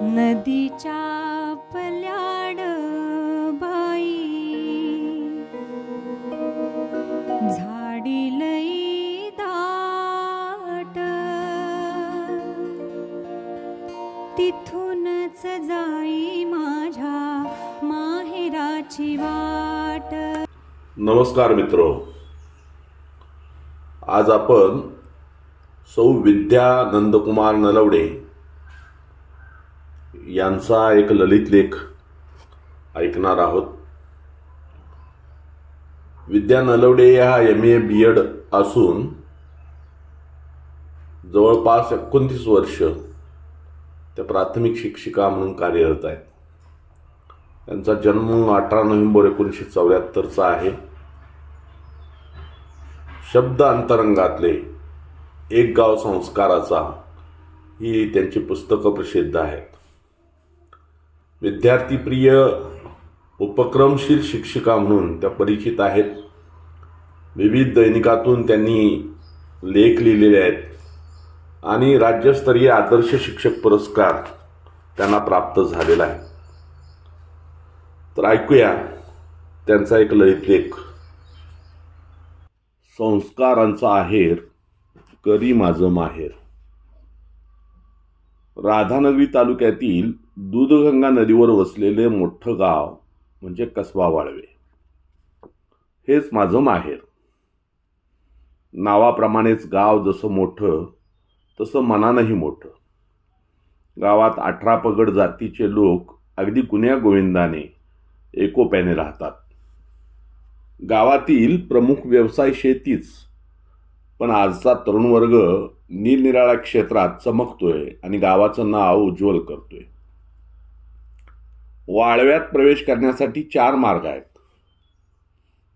नदीच्या पल्याड बाई झाडी लई दाट. तिथूनच जाई माझ्या माहेराची वाट. नमस्कार मित्र. आज आपण सौ विद्या नंदकुमार नलवडे यांचा एक ललित लेख ऐकणार आहोत. विद्या नलवडे ह्या एम ए बी एड असून जवळपास एकोणतीस वर्ष त्या प्राथमिक शिक्षिका म्हणून कार्यरत आहेत. त्यांचा जन्म अठरा नोव्हेंबर एकोणीसशे चौऱ्याहत्तरचा आहे. शब्द अंतरंगातले एक गाव संस्काराचा ही त्यांची पुस्तकं प्रसिद्ध आहेत. विद्यार्थीप्रिय उपक्रमशील शिक्षिका म्हणून त्या परिचित आहेत. विविध दैनिकातून त्यांनी लेख लिहिलेले आहेत आणि राज्यस्तरीय आदर्श शिक्षक पुरस्कार त्यांना प्राप्त झालेला आहे. तर ऐकूया त्यांचा एक ललित लेख. संस्कारांचा आहेर करी माझं माहेर. राधानगरी तालुक्यातील दूधगंगा नदीवर वसलेले मोठं गाव म्हणजे कसबा वाळवे. हेच माझं माहेर. नावाप्रमाणेच गाव जसं मोठं तसं मनानंही मोठं. गावात अठरा पगड जातीचे लोक अगदी कुण्या गोविंदाने एकोप्याने राहतात. गावातील प्रमुख व्यवसाय शेतीच. पण आजचा तरुण वर्ग निरनिराळ्या क्षेत्रात चमकतोय आणि गावाचं नाव उज्ज्वल करतोय. वाळव्यात प्रवेश करण्यासाठी चार मार्ग आहेत.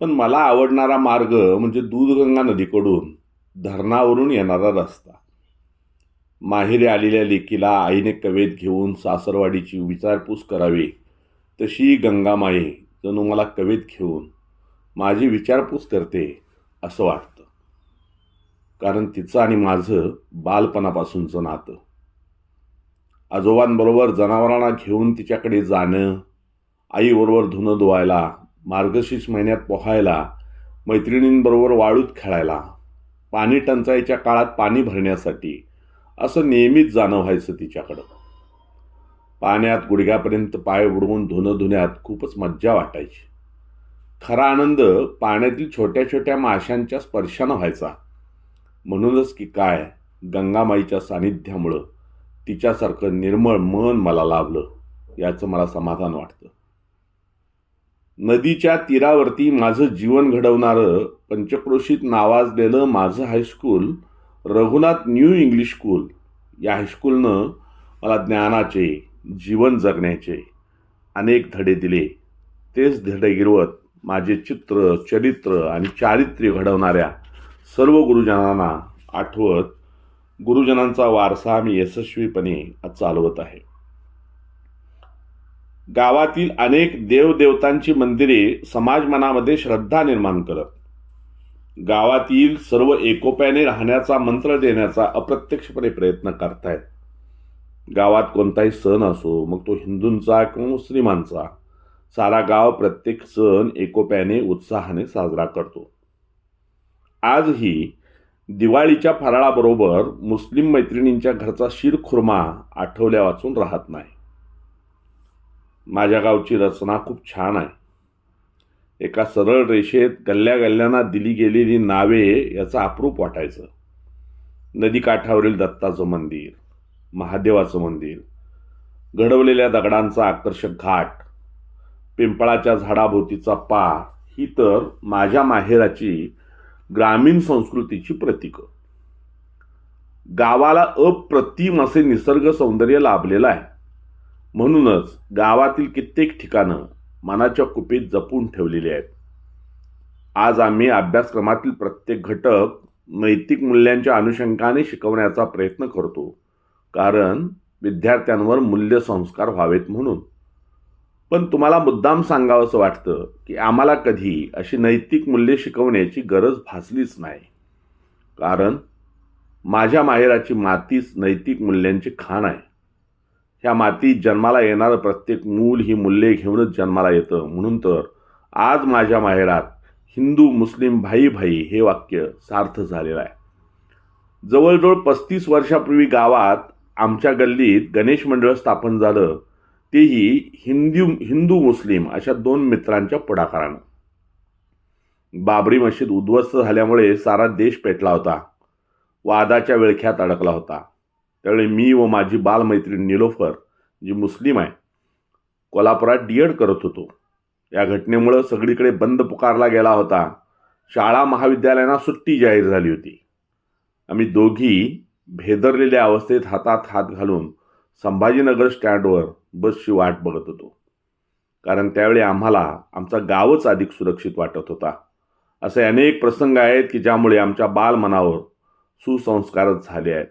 पण मला आवडणारा मार्ग म्हणजे दूधगंगा नदीकडून धरणावरून येणारा रस्ता. माहेरी आलेल्या लेकीला आईने कवेत घेऊन सासरवाडीची विचारपूस करावी तशी गंगामाई जणू मला कवेत घेऊन माझी विचारपूस करते असं वाटतं. कारण तिचं आणि माझं बालपणापासूनचं नातं. आजोबांबरोबर जनावरांना घेऊन तिच्याकडे जाणं आईबरोबर धुणं धुवायला मार्गशीर्ष महिन्यात पोहायला मैत्रिणींबरोबर वाळूत खेळायला पाणी टंचाईच्या काळात पाणी भरण्यासाठी असं नेहमीच जाणं व्हायचं तिच्याकडं. पाण्यात गुडघ्यापर्यंत पाय बुडवून धुणं धुण्यात खूपच मज्जा वाटायची. खरा आनंद पाण्यातील छोट्या छोट्या माशांच्या स्पर्शानं व्हायचा. म्हणूनच की काय गंगामाईच्या सानिध्यामुळं तिच्यासारखं निर्मळ मन मला लाभलं याचं मला समाधान वाटतं. नदीच्या तीरावरती माझं जीवन घडवणारं पंचक्रोशीत नावाजलेलं माझं high school Raghunath new English school या हायस्कूलनं मला ज्ञानाचे जीवन जगण्याचे अनेक धडे दिले. तेच धडे गिरवत माझे चित्र चरित्र आणि चारित्र्य घडवणाऱ्या सर्व गुरुजनांना आठवत गुरुजनांचा वारसा आम्ही यशस्वीपणे चालवत आहे. गावातील अनेक देवदेवतांची मंदिरे समाज मनामध्ये श्रद्धा निर्माण करत. गावातील सर्व एकोप्याने राहण्याचा मंत्र देण्याचा अप्रत्यक्षपणे प्रयत्न करतायत. गावात कोणताही सण असो मग तो हिंदूंचा किंवा मुस्लिमांचा. सारा गाव प्रत्येक सण एकोप्याने उत्साहाने साजरा करतो. आजही दिवाळीच्या फराळाबरोबर मुस्लिम मैत्रिणींच्या घरचा शिरखुर्मा आठवल्या वाचून राहत नाही. माझ्या गावची रचना खूप छान आहे. एका सरळ रेषेत गल्ल्या गल्ल्यांना दिली गेलेली नावे याचं अप्रूप वाटायचं. नदीकाठावरील दत्ताचं मंदिर महादेवाचं मंदिर घडवलेल्या दगडांचा आकर्षक घाट पिंपळाच्या झाडाभोवतीचा पार ही तर माझ्या माहेराची ग्रामीण संस्कृतीची प्रतीकं. गावाला अप्रतिम असे निसर्ग सौंदर्य लाभलेलं आहे. म्हणूनच गावातील कित्येक ठिकाणं मनाच्या कुपीत जपून ठेवलेली आहेत. आज आम्ही अभ्यासक्रमातील प्रत्येक घटक नैतिक मूल्यांच्या अनुषंगाने शिकवण्याचा प्रयत्न करतो. कारण विद्यार्थ्यांवर मूल्य संस्कार व्हावेत म्हणून. पण तुम्हाला मुद्दाम सांगावंसं वाटतं की आम्हाला कधी अशी नैतिक मूल्ये शिकवण्याची गरज भासलीच नाही. कारण माझ्या माहेराची मातीच नैतिक मूल्यांची खाण आहे. ह्या मातीत जन्माला येणारं प्रत्येक मूल ही मूल्ये घेऊनच जन्माला येतं. म्हणून तर आज माझ्या माहेरात हिंदू मुस्लिम भाई भाई हे वाक्य सार्थ झालेलं आहे. जवळजवळ पस्तीस वर्षापूर्वी गावात आमच्या गल्लीत गणेश मंडळ स्थापन झालं. तेही हिंदू हिंदू मुस्लिम अशा दोन मित्रांच्या पुढाकारानं. बाबरी मशीद उद्ध्वस्त झाल्यामुळे सारा देश पेटला होता. वादाच्या विळख्यात अडकला होता. त्यावेळी मी व माझी बालमैत्रीण निलोफर जी मुस्लिम आहे कोल्हापुरात डी एड करत होतो. या घटनेमुळं सगळीकडे बंद पुकारला गेला होता. शाळा महाविद्यालयांना सुट्टी जाहीर झाली होती. आम्ही दोघी भेदरलेल्या अवस्थेत हातात हात घालून संभाजीनगर स्टँडवर बसची वाट बघत होतो. कारण त्यावेळी आम्हाला आमचा गावच अधिक सुरक्षित वाटत होता. असे अनेक प्रसंग आहेत की ज्यामुळे आमच्या बालमनावर सुसंस्कारच झाले आहेत.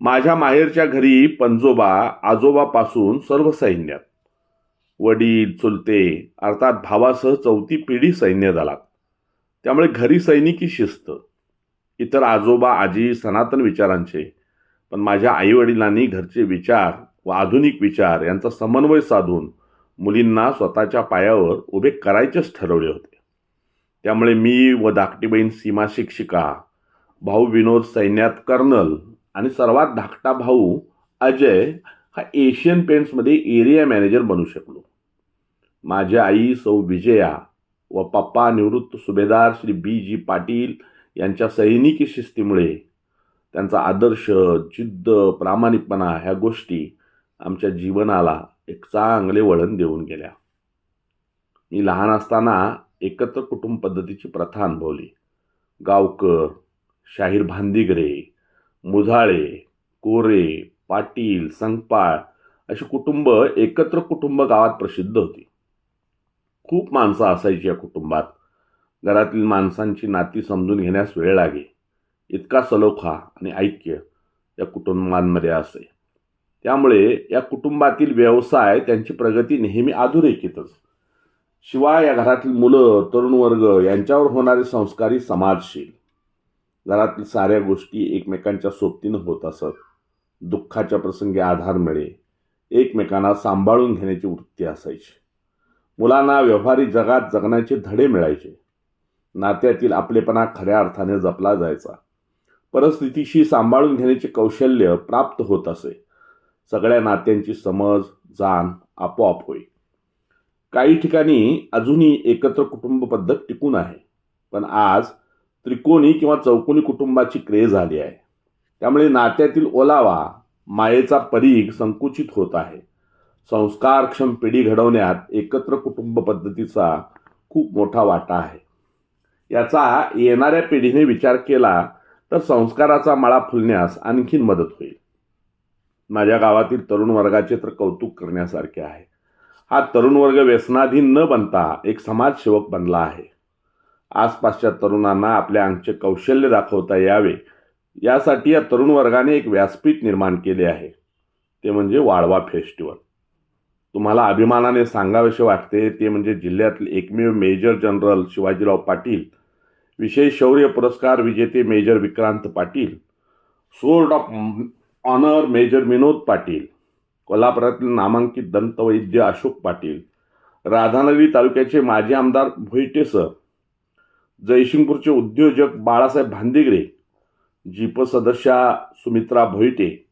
माझ्या माहेरच्या घरी पंजोबा आजोबापासून सर्व सैन्यात वडील चुलते अर्थात भावासह चौथी पिढी सैन्य दलात त्यामुळे घरी सैनिकी शिस्त इतर आजोबा आजी सनातन विचारांचे पण माझ्या आईवडिलांनी घरचे विचार व आधुनिक विचार यांचा समन्वय साधून मुलींना स्वतःच्या पायावर उभे करायचेच ठरवले होते. त्यामुळे मी व धाकटीबहीण सीमा शिक्षिका भाऊ विनोद सैन्यात कर्नल आणि सर्वात धाकटा भाऊ अजय हा एशियन पेंट्समध्ये एरिया मॅनेजर बनू शकलो. माझ्या आई सौ विजया व पप्पा निवृत्त सुभेदार श्री बी जी पाटील यांच्या सैनिकी शिस्तीमुळे त्यांचा आदर्श जिद्द प्रामाणिकपणा ह्या गोष्टी आमच्या जीवनाला एक चांगले वळण देऊन गेल्या. मी लहान असताना एकत्र कुटुंब पद्धतीची प्रथा अनुभवली. गावकर शाहीर भांदिगरे मुधाळे कोरे पाटील संगपाळ अशी कुटुंब एकत्र कुटुंब गावात प्रसिद्ध होती. खूप माणसं असायची या कुटुंबात. घरातील माणसांची नाती समजून घेण्यास वेळ लागे. इतका सलोखा आणि ऐक्य या कुटुंबांमध्ये असे. त्यामुळे या कुटुंबातील व्यवसाय त्यांची प्रगती नेहमी अधोरेखितच. शिवाय या घरातील मुलं तरुण वर्ग यांच्यावर होणारे संस्कारी समाजशील. घरातील साऱ्या गोष्टी एकमेकांच्या सोबतीनं होत असत. दुःखाच्या प्रसंगी आधार मिळे. एकमेकांना सांभाळून घेण्याची वृत्ती असायची. मुलांना व्यवहारिक जगात जगण्याचे धडे मिळायचे. नात्यातील आपलेपणा खऱ्या अर्थाने जपला जायचा. परिस्थितीशी सांभाळून घेण्याचे कौशल्य प्राप्त होत असे. सगळ्या नात्यांची समज जाण आपोआप होई काही ठिकाणी अजूनही एकत्र कुटुंब पद्धत टिकून आहे. पण आज त्रिकोणी किंवा चौकोनी कुटुंबाची क्रेज झाली आहे. त्यामुळे नात्यातील ओलावा मायेचा परीघ संकुचित होत आहे. संस्कारक्षम पिढी घडवण्यात एकत्र कुटुंब पद्धतीचा खूप मोठा वाटा आहे. याचा येणाऱ्या पिढीने विचार केला तर संस्काराचा मळा फुलण्यास आणखीन मदत होईल. माझ्या गावातील तरुण वर्गाचे तर कौतुक करण्यासारखे आहे. हा तरुण वर्ग व्यसनाधीन न बनता एक समाजसेवक बनला आहे. आसपासच्या तरुणांना आपल्या अंगचे कौशल्य दाखवता यावे यासाठी या तरुण वर्गाने एक व्यासपीठ निर्माण केले आहे. ते म्हणजे वाळवा फेस्टिवल. तुम्हाला अभिमानाने सांगावेसे वाटते ते म्हणजे जिल्ह्यातील एकमेव मेजर जनरल शिवाजीराव पाटील विशेष शौर्य पुरस्कार विजेते major Vikrant Patil sword of honour major Vinod Patil कोल्हापुरातील नामांकित दंतवैद्य अशोक पाटील राधानगरी तालुक्याचे माजी आमदार भोईटे सर जयसिंगपूरचे उद्योजक बाळासाहेब भांदिगरे जीप सदस्या सुमित्रा भोईटे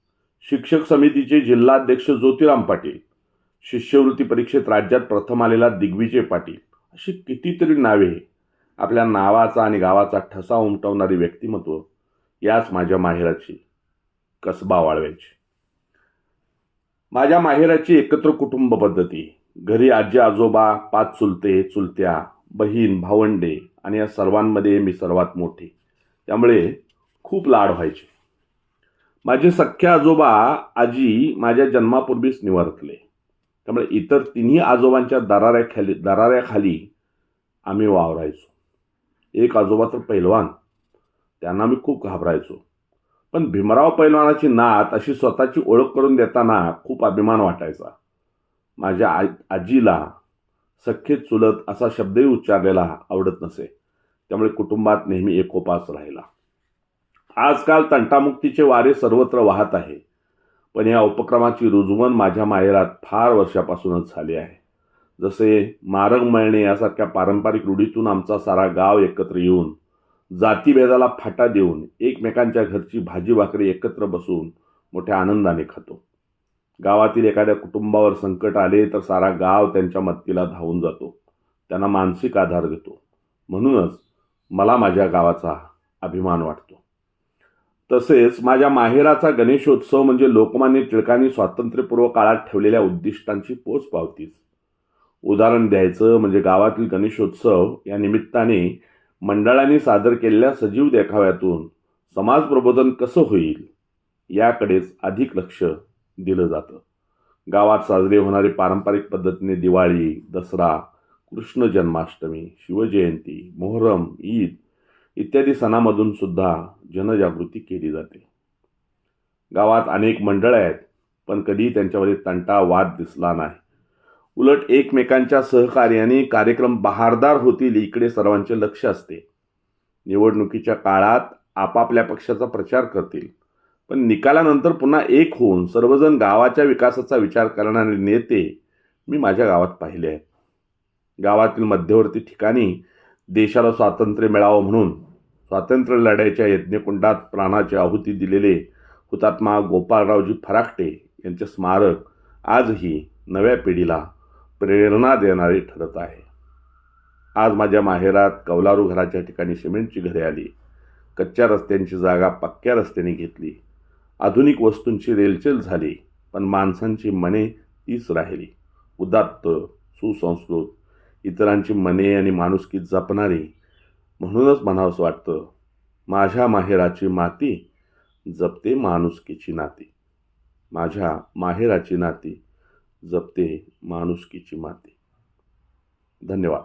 शिक्षक समितीचे जिल्हाध्यक्ष ज्योतिराम पाटील शिष्यवृत्ती परीक्षेत राज्यात प्रथम आलेला दिग्विजय पाटील. अशी कितीतरी नावे आपल्या नावाचा आणि गावाचा ठसा उमटवणारी व्यक्तिमत्व याच माझ्या माहेराची. कसबा वाळव्याची माझ्या माहेराची एकत्र कुटुंब पद्धती. घरी आजी आजोबा पाच चुलते चुलत्या बहीण भावंडे आणि या सर्वांमध्ये मी सर्वात मोठी. त्यामुळे खूप लाड व्हायचे. माझे सख्खे आजोबा आजी माझ्या जन्मापूर्वीच निवर्तले. त्यामुळे इतर तिन्ही आजोबांच्या दराऱ्याखाली दराऱ्याखाली आम्ही वावरायचो. एक आजोबा तर पैलवान. त्यांना मी खूप घाबरायचो. पण भीमराव पैलवानाची नात अशी स्वतःची ओळख करून देताना खूप अभिमान वाटायचा. माझ्या आ आजीला सख्खे चुलत असा शब्दही उच्चारलेला आवडत नसे. त्यामुळे कुटुंबात नेहमी एकोपास राहिला. आजकाल तंटामुक्तीचे वारे सर्वत्र वाहत आहे. पण या उपक्रमाची रुजवण माझ्या माहेरात फार वर्षापासूनच झाली आहे. जसे मारग मळणे यासारख्या पारंपरिक रूढीतून आमचा सारा गाव एकत्र येऊन जातीभेदाला फाटा देऊन एकमेकांच्या घरची भाजी भाकरी एकत्र बसून मोठ्या आनंदाने खातो. गावातील एखाद्या कुटुंबावर संकट आले तर सारा गाव त्यांच्या मदतीला धावून जातो. त्यांना मानसिक आधार देतो. म्हणूनच मला माझ्या गावाचा अभिमान वाटतो. तसेच माझ्या माहेराचा गणेशोत्सव म्हणजे लोकमान्य टिळकांनी स्वातंत्र्यपूर्व काळात ठेवलेल्या उद्दिष्टांची पोच पावतीच. उदाहरण द्यायचं म्हणजे गावातील गणेशोत्सव या निमित्ताने मंडळांनी सादर केलेल्या सजीव देखाव्यातून समाज प्रबोधन कसं होईल याकडेच अधिक लक्ष दिलं जातं. गावात साजरी होणारी पारंपरिक पद्धतीने दिवाळी दसरा कृष्ण जन्माष्टमी शिवजयंती मोहरम ईद इत्यादी सणामधून सुद्धा जनजागृती केली जाते. गावात अनेक मंडळं आहेत पण कधी त्यांच्यामध्ये तंटा वाद दिसला नाही. उलट एकमेकांच्या सहकार्याने कार्यक्रम बहारदार होतील इकडे सर्वांचे लक्ष असते. निवडणुकीच्या काळात आपापल्या पक्षाचा प्रचार करतील. पण निकालानंतर पुन्हा एक होऊन सर्वजण गावाच्या विकासाचा विचार करणारे नेते मी माझ्या गावात पाहिले आहेत. गावातील मध्यवर्ती ठिकाणी देशाला स्वातंत्र्य मिळावं म्हणून स्वातंत्र्य लढ्याच्या यज्ञकुंडात प्राणाची आहुती दिलेले हुतात्मा गोपाळरावजी फराकटे यांचे स्मारक आजही नव्या पिढीला प्रेरणा देणारी ठरत आहे. आज माझ्या माहेरात कौलारू घराच्या ठिकाणी सिमेंटची घरे आली. कच्च्या रस्त्यांची जागा पक्क्या रस्त्याने घेतली. आधुनिक वस्तूंची रेलचेल झाली पण माणसांची मने तीच राहिली. उदात्त सुसंस्कृत इतरांची मने आणि माणुसकी जपणारी. म्हणूनच म्हणावंसं वाटतं माझ्या माहेराची माती जपते माणुसकीची नाती. माझ्या माहेराची नाती जपते माणुसकीची माती. धन्यवाद.